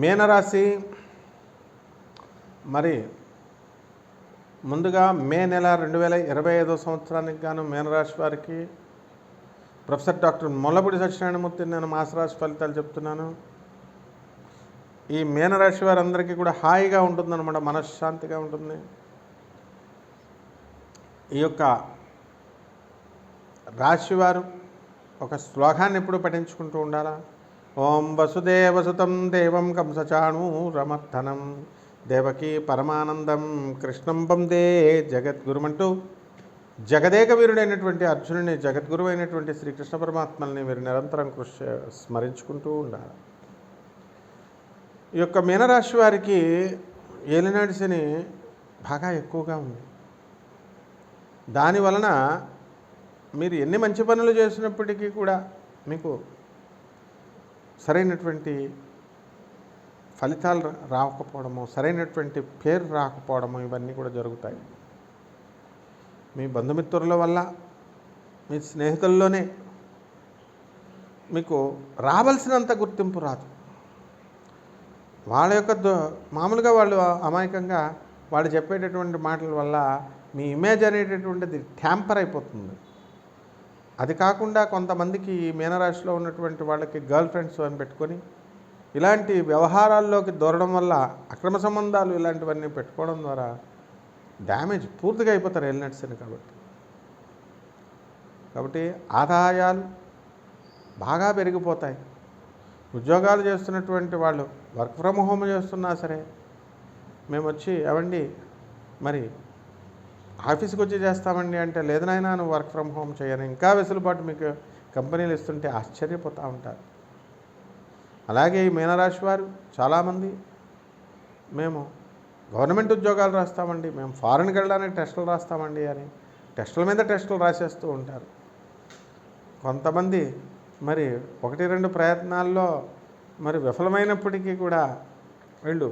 మీనరాశి మరి ముందుగా మే నెల రెండు వేల ఇరవై ఐదో సంవత్సరానికి గాను మీనరాశి వారికి ప్రొఫెసర్ డాక్టర్ మొల్లపూడి సత్యనారాయణమూర్తి నేను మాసరాశి ఫలితాలు చెప్తున్నాను. ఈ మీనరాశి వారందరికీ కూడా హాయిగా ఉంటుందన్నమాట మనశ్శాంతిగా ఉంటుంది. ఈ యొక్క రాశివారు ఒక శ్లోకాన్ని ఎప్పుడు పఠించుకుంటూ ఉండాలా? ఓం వసుదేవసుతం దేవం కంసచాణూరమర్థనం దేవకీ పరమానందం కృష్ణం పందే జగద్గురుమంటూ. జగదేక వీరుడైనటువంటి అర్జునుని జగద్గురు అయినటువంటి శ్రీకృష్ణ పరమాత్మల్ని మీరు నిరంతరం కృషి స్మరించుకుంటూ ఉండాలి. ఈ యొక్క మీనరాశి వారికి ఏలినాటి శని బాగా ఎక్కువగా ఉంది. దాని వలన మీరు ఎన్ని మంచి పనులు చేసినప్పటికీ కూడా మీకు సరైనటువంటి ఫలితాలు రా- రాకపోవడము సరైనటువంటి పేరు రాకపోవడము ఇవన్నీ కూడా జరుగుతాయి. మీ బంధుమిత్రుల వల్ల మీ స్నేహితుల్లోనే మీకు రావాల్సినంత గుర్తింపు రాదు. వాళ్ళ యొక్క దో- మామూలుగా వాళ్ళు అమాయకంగా వాళ్ళు చెప్పేటటువంటి మాటల వల్ల మీ ఇమేజ్ అనేటటువంటిది ట్యాంపర్ అయిపోతుంది. అది కాకుండా కొంతమందికి మీనరాశిలో ఉన్నటువంటి వాళ్ళకి గర్ల్ ఫ్రెండ్స్ అని పెట్టుకొని ఇలాంటి వ్యవహారాల్లోకి దూరడం వల్ల అక్రమ సంబంధాలు ఇలాంటివన్నీ పెట్టుకోవడం ద్వారా డ్యామేజ్ పూర్తిగా అయిపోతారు వెళ్ళినట్సని కాబట్టి. కాబట్టి ఆదాయాలు బాగా పెరిగిపోతాయి. ఉద్యోగాలు చేస్తున్నటువంటి వాళ్ళు వర్క్ ఫ్రమ్ హోమ్ చేస్తున్నా సరే మేము వచ్చి అవండి మరి ఆఫీస్కి వచ్చి చేస్తామండి అంటే లేదు నువ్వు వర్క్ ఫ్రమ్ హోమ్ చేయను. ఇంకా వెసులుబాటు మీకు కంపెనీలు ఇస్తుంటే ఆశ్చర్యపోతూ ఉంటారు. అలాగే ఈ మీనరాశి వారు చాలామంది మేము గవర్నమెంట్ ఉద్యోగాలు రాస్తామండి మేము ఫారెన్కి వెళ్ళడానికి టెస్టులు రాస్తామండి అని టెస్టుల మీద టెస్టులు రాసేస్తూ ఉంటారు. కొంతమంది మరి ఒకటి రెండు ప్రయత్నాల్లో మరి విఫలమైనప్పటికీ కూడా వీళ్ళు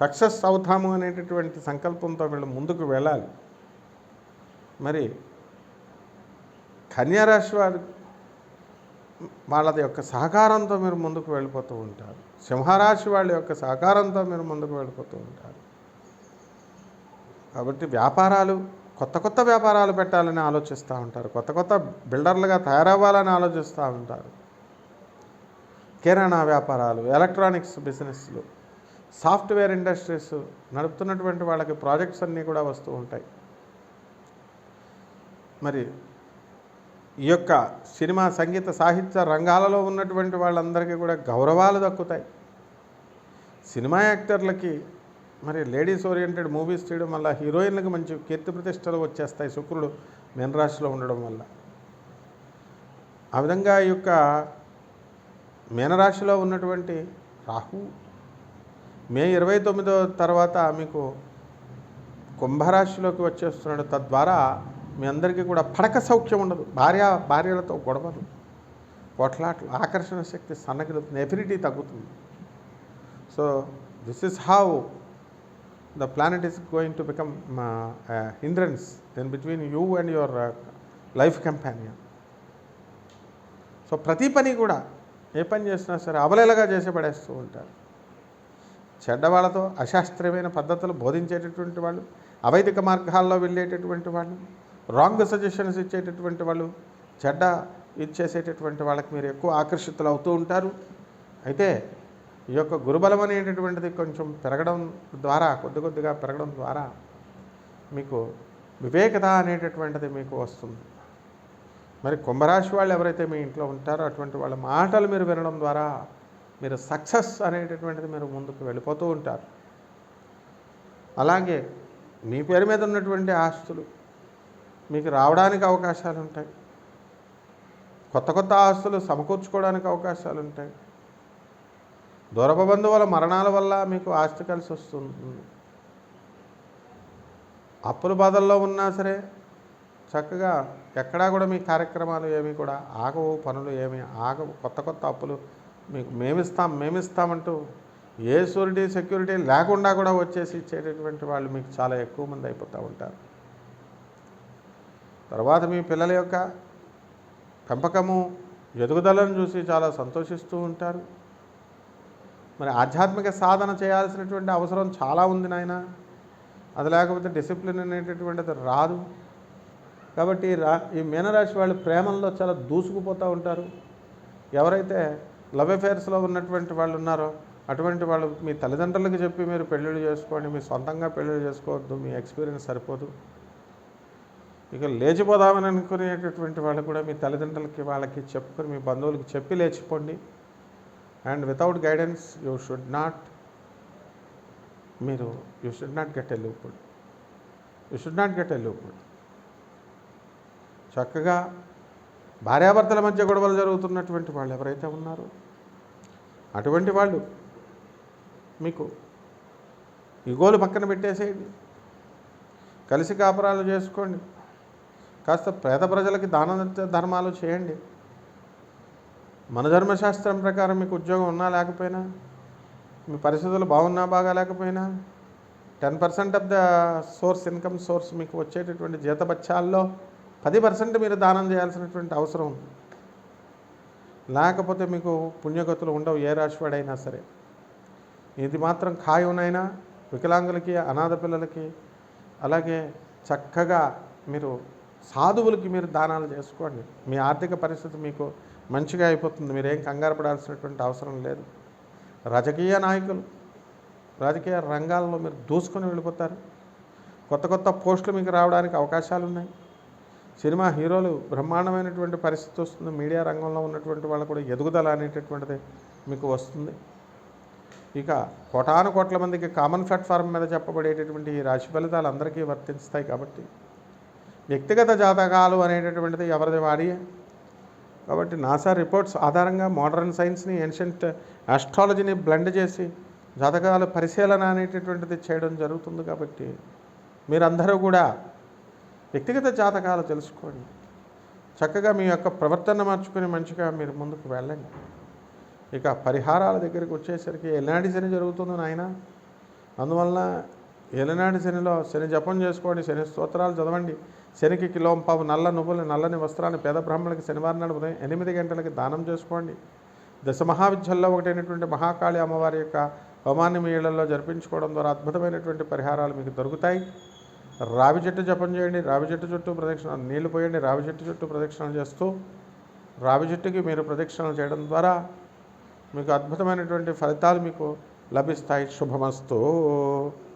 సక్సెస్ అవుతాము అనేటటువంటి సంకల్పంతో వీళ్ళు ముందుకు వెళ్ళాలి. మరి కన్యారాశి వారు వాళ్ళ యొక్క సహకారంతో మీరు ముందుకు వెళ్ళిపోతూ ఉంటారు. సింహరాశి వాళ్ళ యొక్క సహకారంతో మీరు ముందుకు వెళ్ళిపోతూ ఉంటారు. కాబట్టి వ్యాపారాలు కొత్త కొత్త వ్యాపారాలు పెట్టాలని ఆలోచిస్తూ ఉంటారు. కొత్త కొత్త బిల్డర్లుగా తయారవ్వాలని ఆలోచిస్తూ ఉంటారు. కిరాణా వ్యాపారాలు ఎలక్ట్రానిక్స్ బిజినెస్లు సాఫ్ట్వేర్ ఇండస్ట్రీస్ నడుపుతున్నటువంటి వాళ్ళకి ప్రాజెక్ట్స్ అన్నీ కూడా వస్తూ ఉంటాయి. మరి ఈ యొక్క సినిమా సంగీత సాహిత్య రంగాలలో ఉన్నటువంటి వాళ్ళందరికీ కూడా గౌరవాలు దక్కుతాయి. సినిమా యాక్టర్లకి మరి లేడీస్ ఓరియంటెడ్ మూవీస్ చేయడం వల్ల హీరోయిన్లకు మంచి కీర్తి ప్రతిష్టలు వచ్చేస్తాయి శుక్రుడు మీనరాశిలో ఉండడం వల్ల. ఆ విధంగా ఈ యొక్క మీనరాశిలో ఉన్నటువంటి రాహు మే ఇరవై తొమ్మిదో తర్వాత మీకు కుంభరాశిలోకి వచ్చేస్తున్నాడు. తద్వారా మీ అందరికీ కూడా పడక సౌఖ్యం ఉండదు. భార్య భార్యలతో గొడవలు కొట్లాట్లు ఆకర్షణ శక్తి సన్నగిలుతుంది ఎఫినిటీ తగ్గుతుంది. So this is how the planet is going to become hindrance then between you and your life companion so ప్రతి పని కూడా ఏ పని చేసినా సరే అవలేలగా చేసి పడేస్తూ ఉంటారు. చెడ్డవాళ్ళతో అశాస్త్రీయమైన పద్ధతులు బోధించేటటువంటి వాళ్ళు అవైదిక మార్గాల్లో వెళ్ళేటటువంటి వాళ్ళు రాంగ్ సజెషన్స్ ఇచ్చేటటువంటి వాళ్ళు చెడ్డ ఇచ్చేసేటటువంటి వాళ్ళకి మీరు ఎక్కువ ఆకర్షితులు అవుతూ ఉంటారు. అయితే ఈ యొక్క గురుబలం అనేటటువంటిది కొంచెం పెరగడం ద్వారా కొద్ది కొద్దిగా పెరగడం ద్వారా మీకు వివేకత అనేటటువంటిది మీకు వస్తుంది. మరి కుంభరాశి వాళ్ళు ఎవరైతే మీ ఇంట్లో ఉంటారో అటువంటి వాళ్ళ మాటలు మీరు వినడం ద్వారా మీరు సక్సెస్ అనేటటువంటిది మీరు ముందుకు వెళ్ళిపోతూ ఉంటారు. అలాగే మీ పేరు మీద ఉన్నటువంటి ఆస్తులు మీకు రావడానికి అవకాశాలు ఉంటాయి కొత్త కొత్త ఆస్తులు సమకూర్చుకోవడానికి అవకాశాలు ఉంటాయి దూరప బంధువుల మరణాల వల్ల మీకు ఆస్తి కలిసి వస్తుంది. అప్పుల బాధల్లో ఉన్నా సరే చక్కగా ఎక్కడా కూడా మీ కార్యక్రమాలు ఏమి కూడా ఆగవు పనులు ఏమి ఆగవు. కొత్త కొత్త అప్పులు మీకు మేమిస్తాం మేమిస్తామంటూ ఏ సూరిటీ సెక్యూరిటీ లేకుండా కూడా వచ్చేసి ఇచ్చేటటువంటి వాళ్ళు మీకు చాలా ఎక్కువ మంది అయిపోతూ ఉంటారు. తర్వాత మీ పిల్లల యొక్క పెంపకము ఎదుగుదలను చూసి చాలా సంతోషిస్తూ ఉంటారు. మరి ఆధ్యాత్మిక సాధన చేయాల్సినటువంటి అవసరం చాలా ఉంది నాయన. అది లేకపోతే డిసిప్లిన్ అనేటటువంటిది రాదు. కాబట్టి రా ఈ మీనరాశి వాళ్ళు ప్రేమల్లో చాలా దూసుకుపోతూ ఉంటారు. ఎవరైతే లవ్ అఫేర్స్లో ఉన్నటువంటి వాళ్ళు ఉన్నారో అటువంటి వాళ్ళు మీ తల్లిదండ్రులకు చెప్పి మీరు పెళ్ళిళ్ళు చేసుకోండి మీ సొంతంగా పెళ్ళిళ్ళు చేసుకోవద్దు మీ ఎక్స్పీరియన్స్ సరిపోదు. ఇక లేచిపోదామని అనుకునేటటువంటి వాళ్ళు కూడా మీ తల్లిదండ్రులకి వాళ్ళకి చెప్పుకొని మీ బంధువులకి చెప్పి లేచిపోండి. And without guidance you should not మీరు you should not get eloped you should not get eloped చక్కగా భార్యాభర్తల మధ్య గొడవలు జరుగుతున్నటువంటి వాళ్ళు ఎవరైతే ఉన్నారో అటువంటి వాళ్ళు మీకు ఇగోలు పక్కన పెట్టేసేయండి. కలిసి కాపురాలు చేసుకోండి. కాస్త పేద ప్రజలకి దాన ధర్మాలు చేయండి. మన ధర్మశాస్త్రం ప్రకారం మీకు ఉద్యోగం ఉన్నా లేకపోయినా మీ పరిస్థితులు బాగున్నా బాగా లేకపోయినా ten percent of the source income source మీకు వచ్చేటటువంటి జీతబత్యాల్లో పది పర్సెంట్ మీరు దానం చేయాల్సినటువంటి అవసరం ఉంది. లేకపోతే మీకు పుణ్యగతులు ఉండవు ఏ రాశివాడైనా సరే. ఇది మాత్రం ఖాయునైనా వికలాంగులకి అనాథ పిల్లలకి అలాగే చక్కగా మీరు సాధువులకి మీరు దానాలు చేసుకోండి. మీ ఆర్థిక పరిస్థితి మీకు మంచిగా అయిపోతుంది. మీరేం కంగారు పడాల్సినటువంటి అవసరం లేదు. రాజకీయ నాయకులు రాజకీయ రంగాల్లో మీరు దూసుకొని వెళ్ళిపోతారు. కొత్త కొత్త పోస్టులు మీకు రావడానికి అవకాశాలు ఉన్నాయి. సినిమా హీరోలు బ్రహ్మాండమైనటువంటి పరిస్థితి వస్తుంది. మీడియా రంగంలో ఉన్నటువంటి వాళ్ళు కూడా ఎదుగుదల అనేటటువంటిది మీకు వస్తుంది. ఇక కోటాను కోట్ల మందికి కామన్ ప్లాట్ఫామ్ మీద చెప్పబడేటటువంటి ఈ రాశి ఫలితాలు అందరికీ వర్తిస్తాయి కాబట్టి వ్యక్తిగత జాతకాలు అనేటటువంటిది ఎవరిది వాడి? కాబట్టి నాసా రిపోర్ట్స్ ఆధారంగా మోడర్న్ సైన్స్ని ఏన్షియంట్ ఆస్ట్రాలజీని బ్లెండ్ చేసి జాతకాల పరిశీలన అనేటటువంటిది చేయడం జరుగుతుంది కాబట్టి మీరందరూ కూడా వ్యక్తిగత జాతకాలు తెలుసుకోండి. చక్కగా మీ యొక్క ప్రవర్తన మార్చుకుని మంచిగా మీరు ముందుకు వెళ్ళండి. ఇక పరిహారాల దగ్గరికి వచ్చేసరికి ఎలాంటి శని జరుగుతుందో నాయన. అందువలన ఎలనాటి శనిలో శని జపం చేసుకోండి శని స్తోత్రాలు చదవండి. శనికి కిలో పావు నల్ల నువ్వులు నల్లని వస్త్రాన్ని పేద బ్రాహ్మణులకి శనివారం నాడు ఉదయం ఎనిమిది గంటలకి దానం చేసుకోండి. దశ మహావిద్యల్లో ఒకటైనటువంటి మహాకాళి అమ్మవారి యొక్క హోమాన్ని మీ ఇళ్ళలో జరిపించుకోవడం ద్వారా అద్భుతమైనటువంటి పరిహారాలు మీకు దొరుకుతాయి. రావి చెట్టు జపం చేయండి రావి చెట్టు చుట్టూ ప్రదక్షిణ నీళ్ళు పోయండి రావి చెట్టు చుట్టూ ప్రదక్షిణలు చేస్తూ రావి చెట్టుకి మీరు ప్రదక్షిణలు చేయడం ద్వారా మీకు అద్భుతమైనటువంటి ఫలితాలు మీకు లభిస్తాయి. శుభమస్తు.